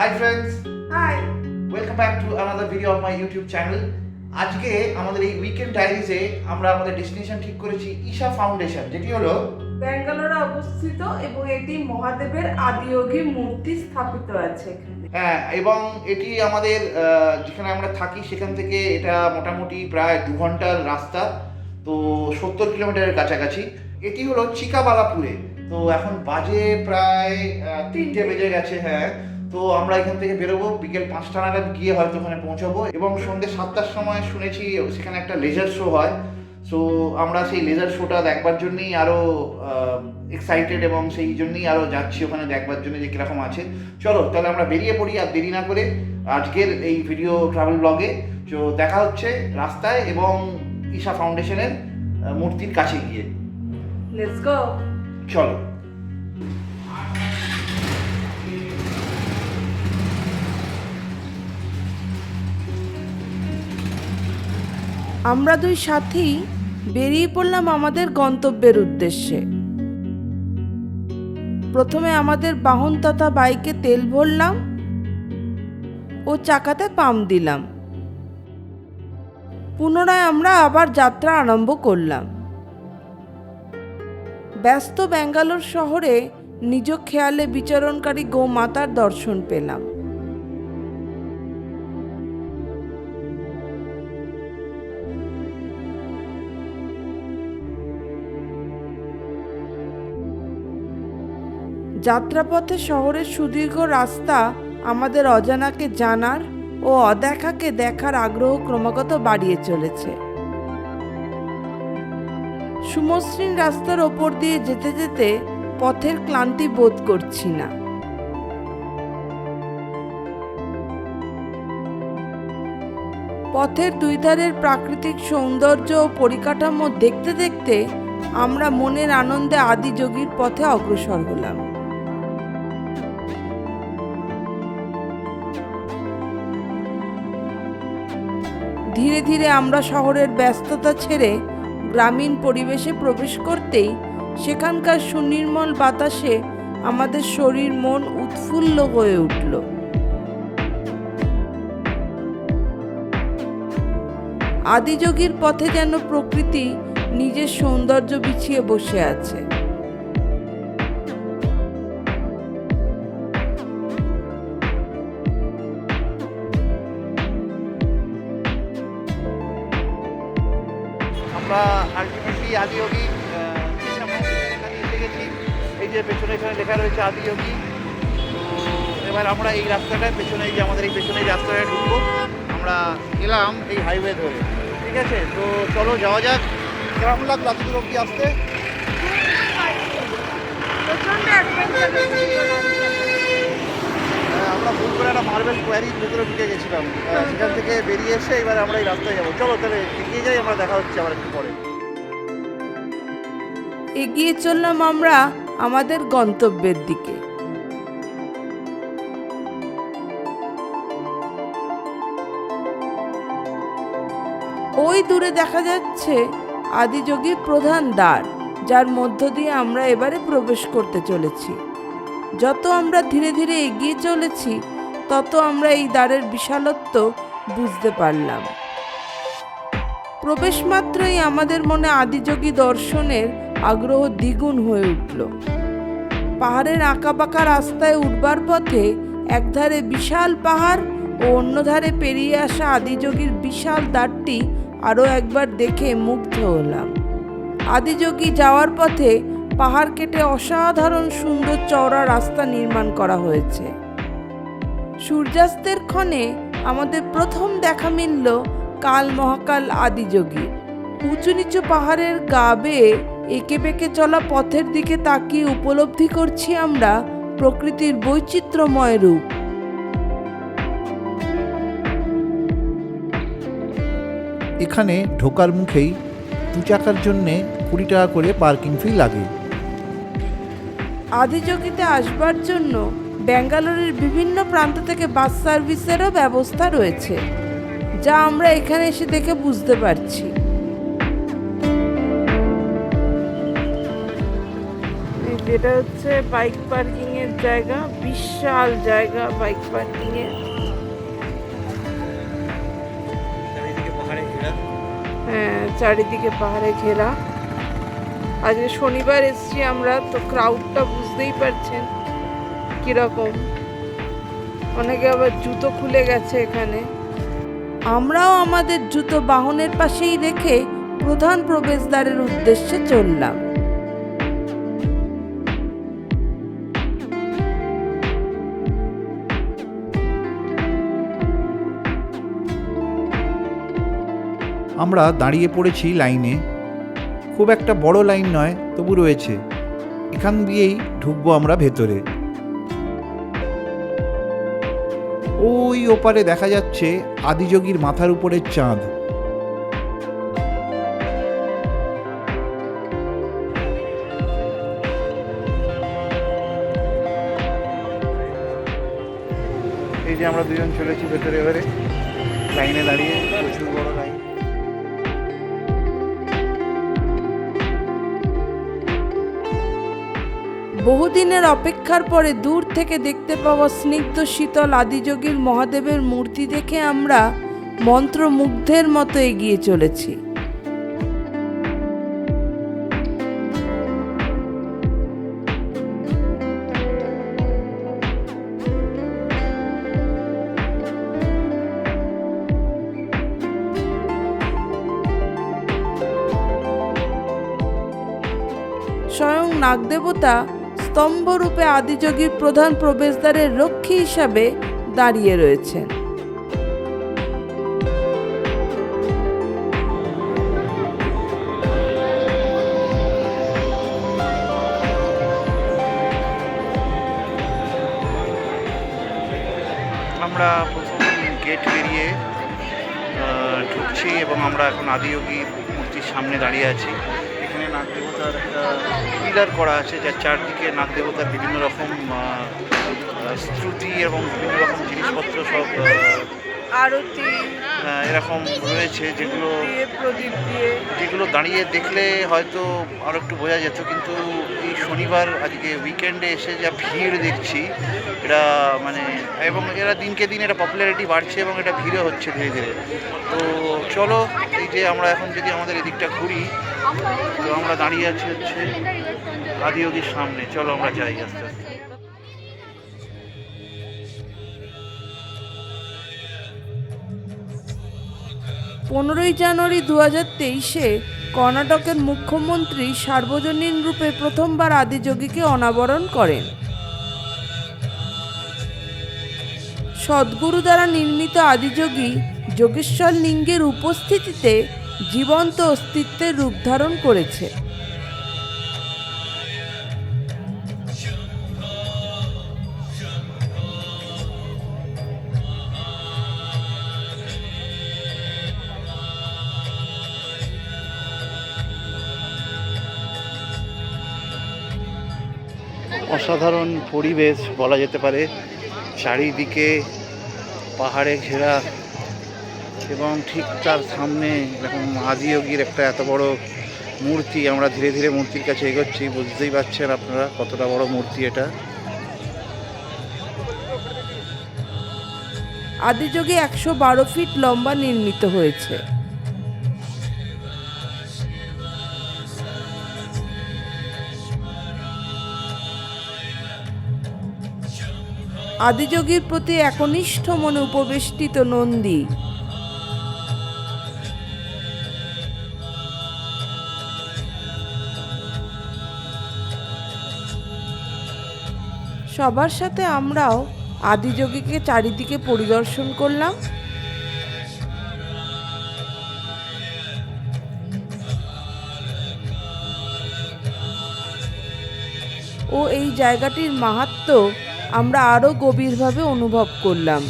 Hi friends hi welcome back to another video of my YouTube channel আজকে আমাদের এই weekend ডায়েরিজে আমরা আমাদের ডেস্টিনেশন ঠিক করেছি ঈশা ফাউন্ডেশন যেটি হলো ব্যাঙ্গালোরে অবস্থিত এবং এটি মহাদেবের আদিয়োগী মূর্তি স্থাপিত আছে এখানে। হ্যাঁ এবং এটি আমাদের যেখানে আমরা থাকি সেখান থেকে এটা মোটামুটি প্রায় দু ঘণ্টার রাস্তা তো সত্তর কিলোমিটারের কাছাকাছি। এটি হলো চিকাবালাপুরে তো এখন বাজে প্রায় তিনটে। বেজে গেছে হ্যাঁ। তো আমরা এখান থেকে বেরোবো বিকেল পাঁচটা নাগাদ গিয়ে হয়তো ওখানে পৌঁছাবো এবং সন্ধ্যে সাতটার সময় শুনেছি সেখানে একটা লেজার শো হয়। সো আমরা সেই লেজার শোটা দেখবার জন্যই আরও এক্সাইটেড এবং সেই জন্যই আরও যাচ্ছি ওখানে দেখবার জন্য যে কীরকম আছে। চলো তাহলে আমরা বেরিয়ে পড়ি আর দেরি না করে আজকের এই ভিডিও ট্রাভেল ব্লগে তো দেখা হচ্ছে রাস্তায় এবং ঈশা ফাউন্ডেশনের মূর্তির কাছে গিয়ে। লেটস গো চলো। আমরা দুই সাথী বেরিয়ে পড়লাম আমাদের গন্তব্যের উদ্দেশ্যে। প্রথমে আমাদের বাহন তথা বাইকে তেল ভরলাম ও চাকাতে পাম্প দিলাম। পুনরায় আমরা আবার যাত্রা আরম্ভ করলাম। ব্যস্ত ব্যাঙ্গালোর শহরে নিজ খেয়ালে বিচরণকারী গোমাতার দর্শন পেলাম। যাত্রাপথে শহরের সুদীর্ঘ রাস্তা আমাদের অজানাকে জানার ও অদেখাকে দেখার আগ্রহ ক্রমাগত বাড়িয়ে চলেছে। সুমসৃণ রাস্তার ওপর দিয়ে যেতে যেতে পথের ক্লান্তি বোধ করছি না। পথের দুই ধারের প্রাকৃতিক সৌন্দর্য ও পরিকাঠামো দেখতে দেখতে আমরা মনের আনন্দে আদিযোগীর পথে অগ্রসর হলাম। ধীরে ধীরে আমরা শহরের ব্যস্ততা ছেড়ে গ্রামীণ পরিবেশে প্রবেশ করতেই সেখানকার সুনির্মল বাতাসে আমাদের শরীর মন উৎফুল্ল হয়ে উঠল। আদিযোগীর পথে যেন প্রকৃতি নিজের সৌন্দর্য বিছিয়ে বসে আছে। আমরা আলটিমেটলি আদিযোগী এখানে গেছি এই যে পেছনে এখানে লেখা রয়েছে আদিযোগী। তো এবার আমরা এই রাস্তাটায় পেছনে যে আমাদের এই পেছনে এই রাস্তাটায় ঢুকবো। আমরা এলাম এই হাইওয়ে ধরে। ঠিক আছে? তো চলো যাওয়া যাক। কেমন লাগল এত দূর অব্দি আসতে আমরা ভুল করে একটা মার্বেল কোয়ারির ভেতরে ঢুকে গেছিলাম। আহ, সেখান থেকে বেরিয়ে এসে এবার আমরা এই রাস্তায় যাব। চলো তাহলে এগিয়ে যাই আমরা দেখা হচ্ছে আবার একটু পরে। এগিয়ে চললাম আমরা আমাদের গন্তব্যের দিকে। ওই দূরে দেখা যাচ্ছে আদিযোগীর প্রধান দ্বার যার মধ্য দিয়ে আমরা এবারে প্রবেশ করতে চলেছি। যত আমরা ধীরে ধীরে এগিয়ে চলেছি, তত আমরা এই দ্বারের বিশালত্ব বুঝতে পারলাম। প্রবেশ মাত্রই আমাদের মনে আদিযোগী দর্শনের আগ্রহ দ্বিগুণ হয়ে উঠল। পাহাড়ের আঁকাবাঁকা রাস্তায় উঠবার পথে একধারে বিশাল পাহাড় ও অন্যধারে পেরিয়ে আসা আদিযোগীর বিশাল দ্বারটি আরও একবার দেখে মুগ্ধ হলাম। আদিযোগী যাওয়ার পথে পাহাড় কেটে অসাধারণ সুন্দর চওড়া রাস্তা নির্মাণ করা হয়েছে। সূর্যাস্তের ক্ষণে আমাদের প্রথম দেখা মিলল কাল মহাকাল আদিযোগী উঁচু নিচু পাহাড়ের গা বেয়ে এঁকে বেঁকে চলা পথের দিকে তাকিয়ে উপলব্ধি করছি আমরা প্রকৃতির বৈচিত্র্যময় রূপ। এখানে ঢোকার মুখেই দু চাকার জন্যে কুড়ি টাকা করে পার্কিং ফি লাগে। আদিযোগীতে আসবার জন্য ব্যাঙ্গালোরের বিভিন্ন প্রান্ত থেকে বাস সার্ভিসেরও ব্যবস্থা রয়েছে যা আমরা এখানে এসে দেখে বুঝতে পারছি। যেটা হচ্ছে বাইক পার্কিং এর জায়গা বিশাল জায়গা বাইক পার্কিং এর চারিদিকে পাহাড়ে ঘেরা। হ্যাঁ চারিদিকে পাহাড়ে ঘেরা। আজকে শনিবার এসছি আমরা তো ক্রাউডটা বুঝতেই পারছেন কীরকম। অনেকে আবার জুতো খুলে গেছে এখানে। আমরাও আমাদের জুতো বাহনের পাশেই রেখে প্রধান প্রবেশদ্বারের উদ্দেশ্যে চললাম। আমরা দাঁড়িয়ে পড়েছি লাইনে। খুব একটা বড় লাইন নয়, তবু রয়েছে। এখান দিয়েই ঢুকবো আমরা ভেতরে। ওই ওপারে দেখা যাচ্ছে আদিযোগীর মাথার উপরের চাঁদ। এই যে আমরা দুজন চলেছি ভেতরে এবারে। লাইনে দাঁড়িয়ে। বহুদিনের অপেক্ষার পরে দূর থেকে দেখতে পাওয়া স্নিগ্ধ শীতল আদিযোগীর মহাদেবের মূর্তি দেখে আমরা মন্ত্রমুগ্ধের মতো এগিয়ে চলেছি। স্বয়ং নাগদেবতা স্তম্ভরূপে আদিযোগীর প্রধান প্রবেশদ্বারের রক্ষী হিসাবে দাঁড়িয়ে রয়েছেন। আমরা প্রথম গেট আহ, ঢুকছি এবং আমরা এখন আদিয়োগী মূর্তির সামনে দাঁড়িয়ে আছি। এখানে নাগদেবতার একটা পিলার করা আছে যার চারদিকে নাগ দেবতার বিভিন্ন রকম স্তুতি এবং বিভিন্ন রকম জিনিসপত্র সব আরতি এরকম রয়েছে যেগুলো যেগুলো দাঁড়িয়ে দেখলে হয়তো আরও একটু বোঝা যেত কিন্তু এই শনিবার আজকে উইকেন্ডে এসে যা ভিড় দেখছি এটা মানে এবং এরা দিনকে দিন এটা পপুলারিটি বাড়ছে এবং এটা ভিড়ও হচ্ছে ধীরে ধীরে। তো চলো এই যে আমরা এখন যদি আমাদের এদিকটা ঘুরি তো আমরা দাঁড়িয়ে আছি হচ্ছে আদিয়োগীর সামনে। চলো আমরা যাই আস্তে আস্তে। পনেরোই জানুয়ারি দু হাজার তেইশে কর্ণাটকের মুখ্যমন্ত্রী সার্বজনীন রূপে প্রথমবার আদিযোগীকে অনাবরণ করেন। সদ্গুরু দ্বারা নির্মিত আদিযোগী যোগেশ্বর লিঙ্গের উপস্থিতিতে জীবন্ত অস্তিত্বের রূপ ধারণ করেছে। অসাধারণ পরিবেশ বলা যেতে পারে। চারিদিকে পাহাড়ে ঘেরা এবং ঠিক তার সামনে এরকম আদিয়োগীর একটা এত বড় মূর্তি, আমরা ধীরে ধীরে মূর্তির কাছে এগোচ্ছি, বুঝতেই পারছেন আপনারা কতটা বড় মূর্তি এটা। আদিযোগী একশো বারো ফিট লম্বা নির্মিত হয়েছে। আদিযোগীর প্রতি একনিষ্ঠ মনে উপবেষ্টিত নন্দী। সবার সাথে আমরাও আদিযোগীকে চারিদিকে পরিদর্শন করলাম। ও এই জায়গাটির মাহাত্ম্য আমরা আরও গভীরভাবে অনুভব করলাম।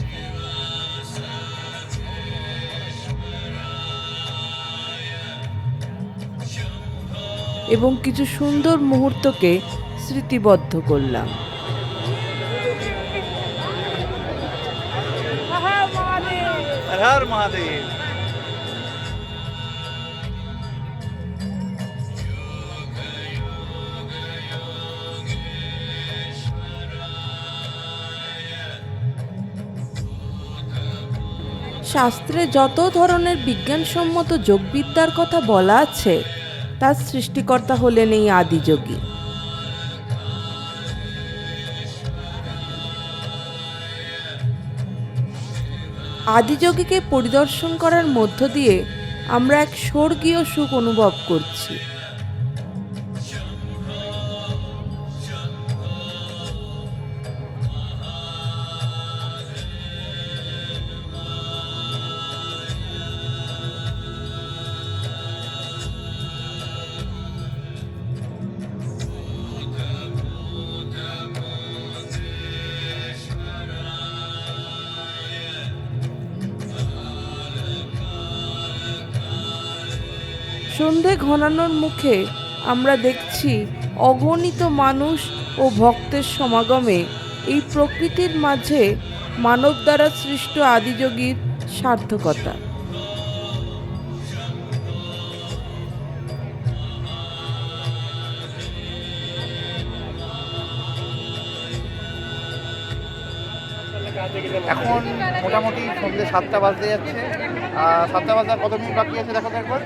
এবং কিছু সুন্দর মুহূর্তকে স্মৃতিবদ্ধ করলাম। হর মহাদেব। শাস্ত্রে যত ধরনের বিজ্ঞানসম্মত যোগবিদ্যার কথা বলা আছে, তার সৃষ্টিকর্তা হলেন এই আদিযোগী। আদিযোগীকে পরিদর্শন করার মধ্য দিয়ে আমরা এক স্বর্গীয় সুখ অনুভব করছি। ঘনানোর মুখে আমরা দেখছি অগণিত মানুষ ও ভক্তের সমাগমে। এই প্রকৃতির মাঝে মানব দ্বারা সৃষ্ট আদিযোগীর সার্থকতা। এখন মোটামুটি সন্ধ্যে সাতটা বাজতে যাচ্ছে। সাতটা বাজতে আর কত মিনিট বাকি আছে দেখো একবার?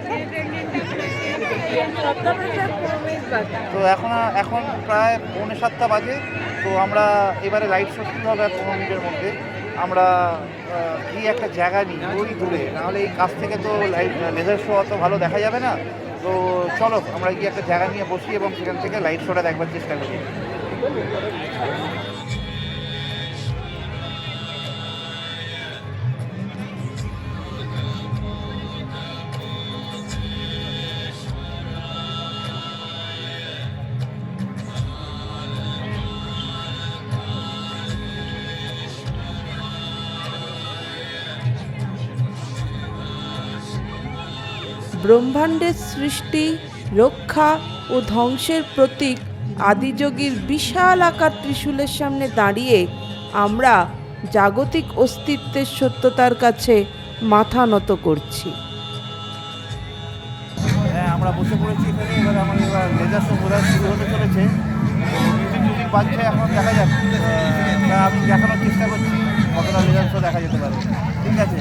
তো এখন এখন প্রায় পৌনে সাতটা বাজে। তো আমরা এবারে লাইট শো শুরু হবে পনেরো মিনিটের মধ্যে। আমরা কি একটা জায়গা নিই ওই দূরে। নাহলে এই কাছ থেকে তো লাইট লেজার শো অত ভালো দেখা যাবে না। তো চলো, আমরা গিয়ে একটা জায়গা নিয়ে বসি এবং সেখান থেকে লাইট শোটা দেখবার চেষ্টা করি। ব্রহ্মাণ্ডের সৃষ্টি, রক্ষা ও ধ্বংসের প্রতীক আদিযোগীর বিশাল আকার ত্রিশূলের সামনে দাঁড়িয়ে আমরা জাগতিক অস্তিত্বের সত্যতার কাছে মাথা নত করছি। হ্যাঁ আমরা বসে পড়েছি এখানে, এবার আমাদের এবার লেজার শো শুরু হতে চলেছে। এখন দেখা আমি দেখানোর চেষ্টা করছি, কতটা লেজার শো দেখা যেতে পারে। ঠিক আছে?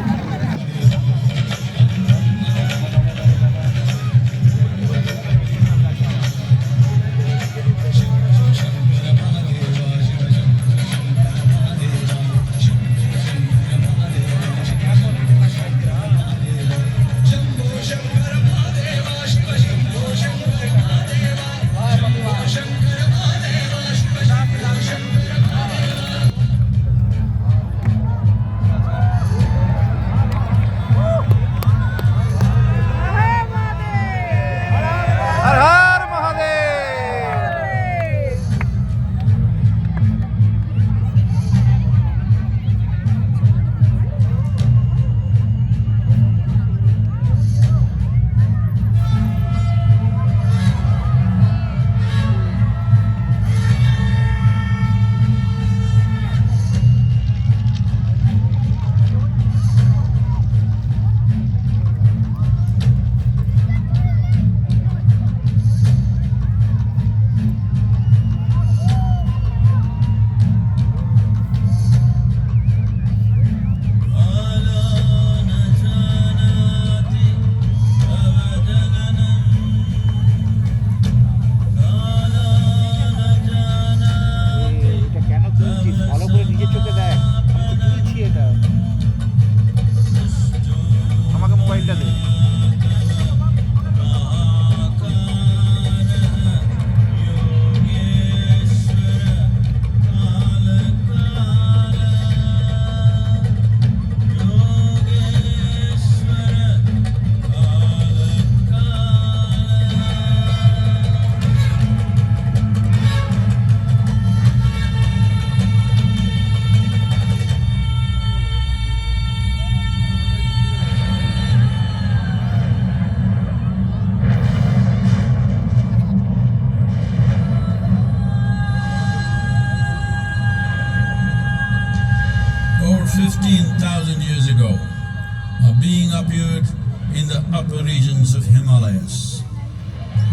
Regions of Himalayas.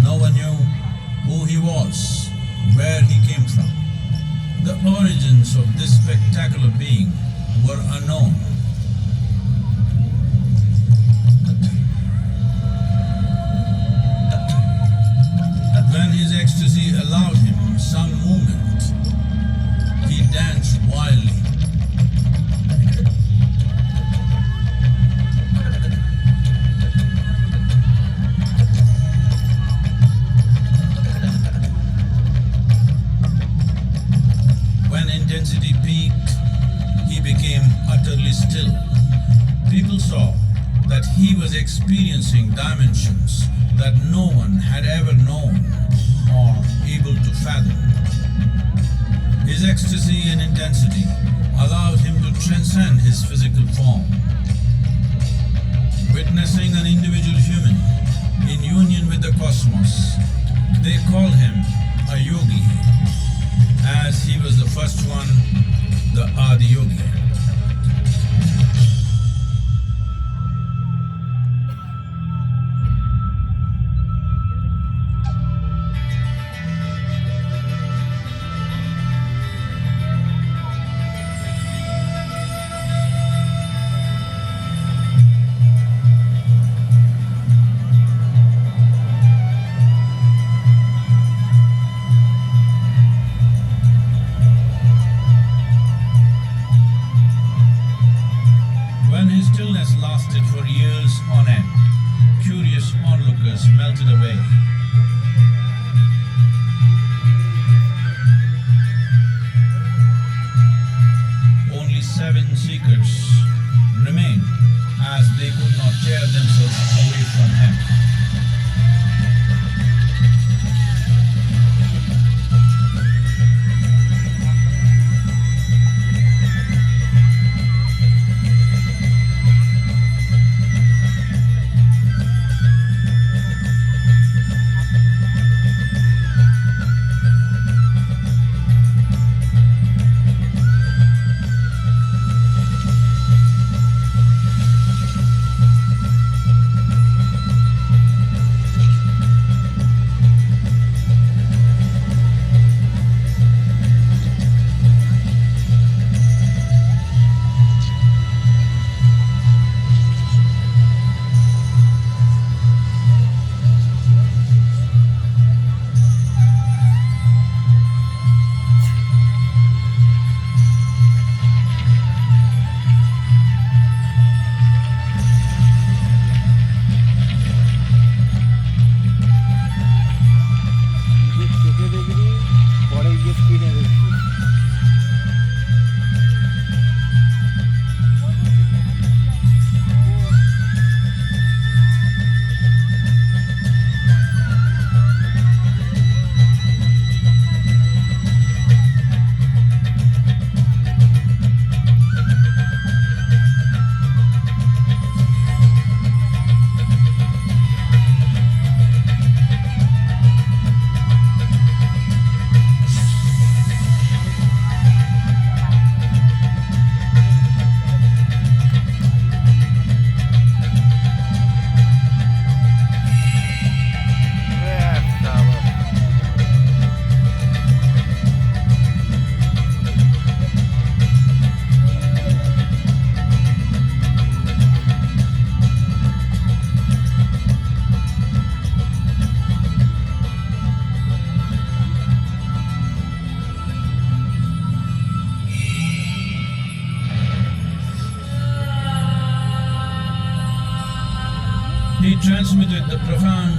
No one knew who he was, where he came from. The origins of this spectacular being were unknown. Intensity peaked, he became utterly still. People saw that he was experiencing dimensions that no one had ever known or able to fathom. His ecstasy and intensity allowed him to transcend his physical form. Witnessing an individual human in union with the cosmos, they call him a yogi as he was the first one, the uh, Adi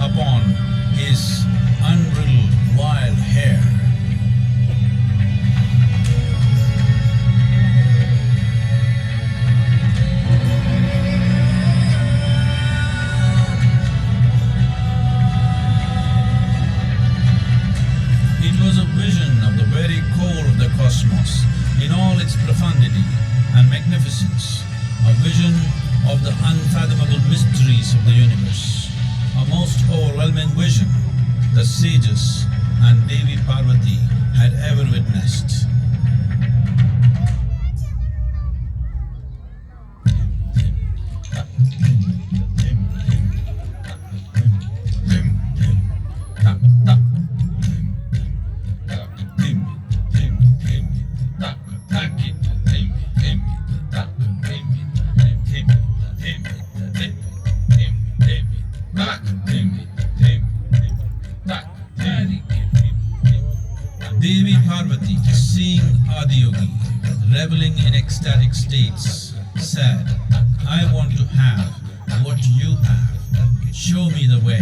Upon his unbridled wild hair. had ever States said, I want to have what you have. Show me the way.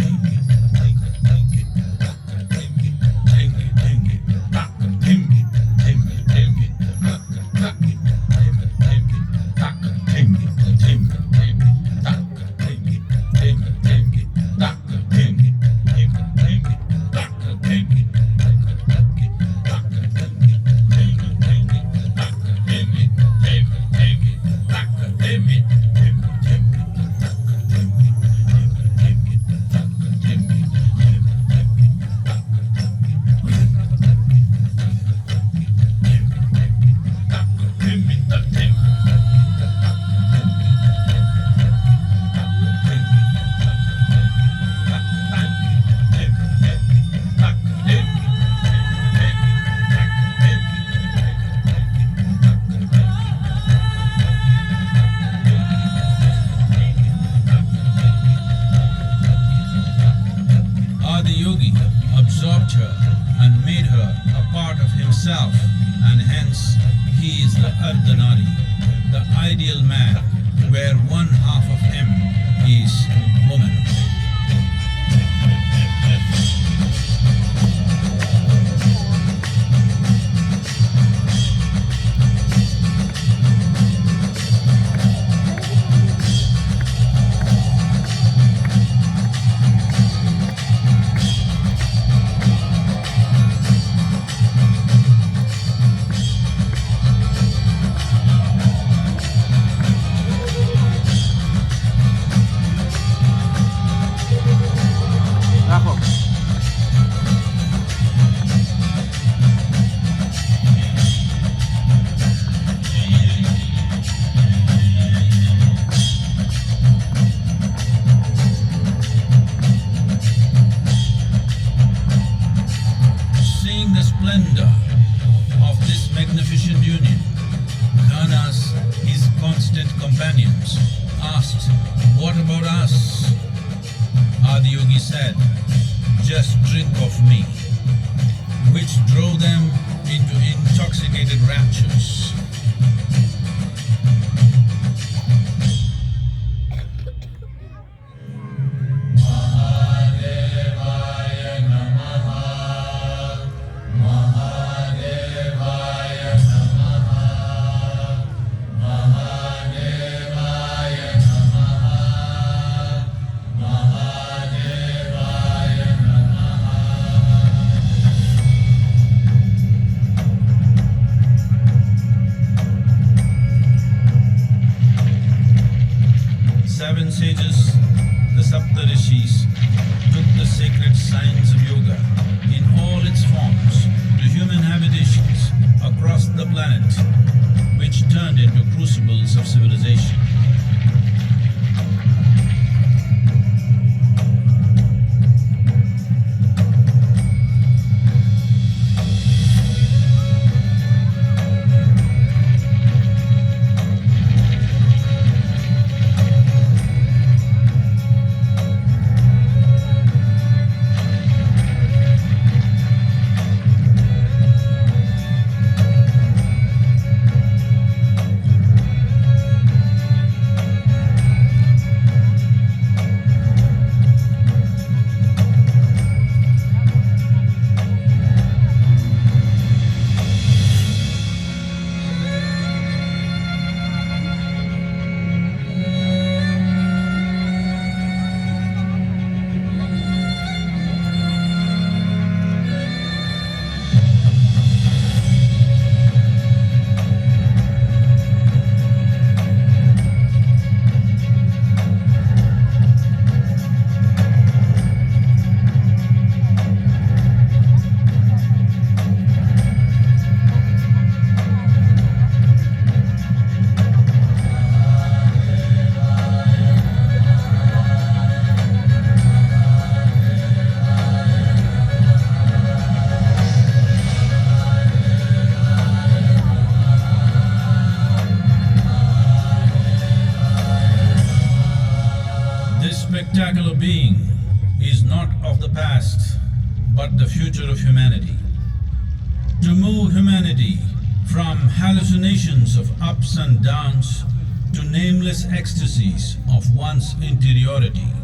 Downs to nameless ecstasies of one's interiority.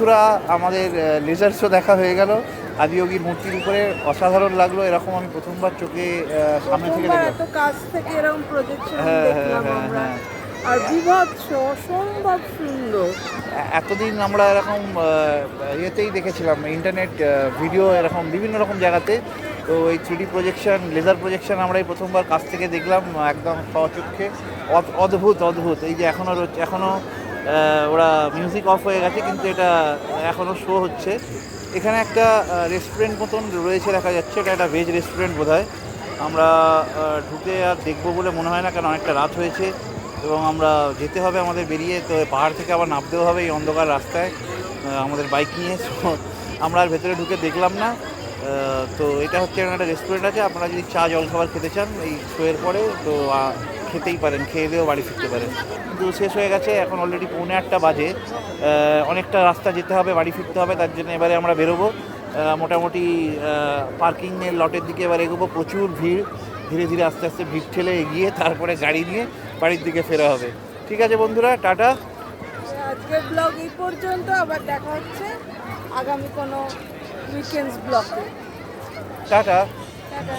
বন্ধুরা আমাদের laser show দেখা হয়ে গেল। আদিয়োগীর মূর্তির উপরে অসাধারণ লাগল এরকম আমি প্রথমবার চোখে সামনে থেকে দেখলাম। এত কাছ থেকে এরকম প্রজেকশন হ্যাঁ, হ্যাঁ, দেখলাম হ্যাঁ, আমরা। আর বিভৎস অসম্ভব সুন্দর। এতদিন আমরা এরকম ইয়েতেই দেখেছিলাম ইন্টারনেট ভিডিও এরকম বিভিন্ন রকম জায়গাতে। তো এই থ্রিডি প্রজেকশন লেজার প্রজেকশন আমরা এই প্রথমবার কাছ থেকে দেখলাম একদম স্বচক্ষে অদ- অদ্ভুত অদ্ভুত। এই যে এখনও এখনও ওরা মিউজিক অফ হয়ে গেছে, কিন্তু এটা এখনও শো হচ্ছে। এখানে একটা রেস্টুরেন্ট মতন রয়েছে, দেখা যাচ্ছে। এটা একটা ভেজ রেস্টুরেন্ট বোধ আমরা ঢুকে আর দেখব বলে মনে হয় না, কারণ অনেকটা রাত হয়েছে। এবং আমরা যেতে হবে আমাদের বেরিয়ে, তো পাহাড় থেকে আবার নামতেও হবে এই অন্ধকার রাস্তায়। আমাদের বাইক নিয়ে আমরা আর ভেতরে ঢুকে দেখলাম না। তো এটা হচ্ছে একটা রেস্টুরেন্ট আছে। আপনারা যদি চা জল খাবার খেতে চান, এই শোয়ের পরে, তো খেতেই পারেন খেয়ে দিয়েও বাড়ি ফিরতে পারেন। কিন্তু শেষ হয়ে গেছে এখন অলরেডি পৌনে একটা বাজে। অনেকটা রাস্তা যেতে হবে বাড়ি ফিরতে হবে তার জন্য এবারে আমরা বেরোবো। মোটামুটি পার্কিংয়ের লটের দিকে এবার এগোবো। প্রচুর ভিড় ধীরে ধীরে আস্তে আস্তে ভিড় ঠেলে এগিয়ে তারপরে গাড়ি নিয়ে বাড়ির দিকে ফেরা হবে। ঠিক আছে বন্ধুরা টাটা। আজকের ব্লগ এই পর্যন্ত আবার দেখা হচ্ছে আগামী কোনো উইকেন্ডস ব্লগে টাটা। টাটা।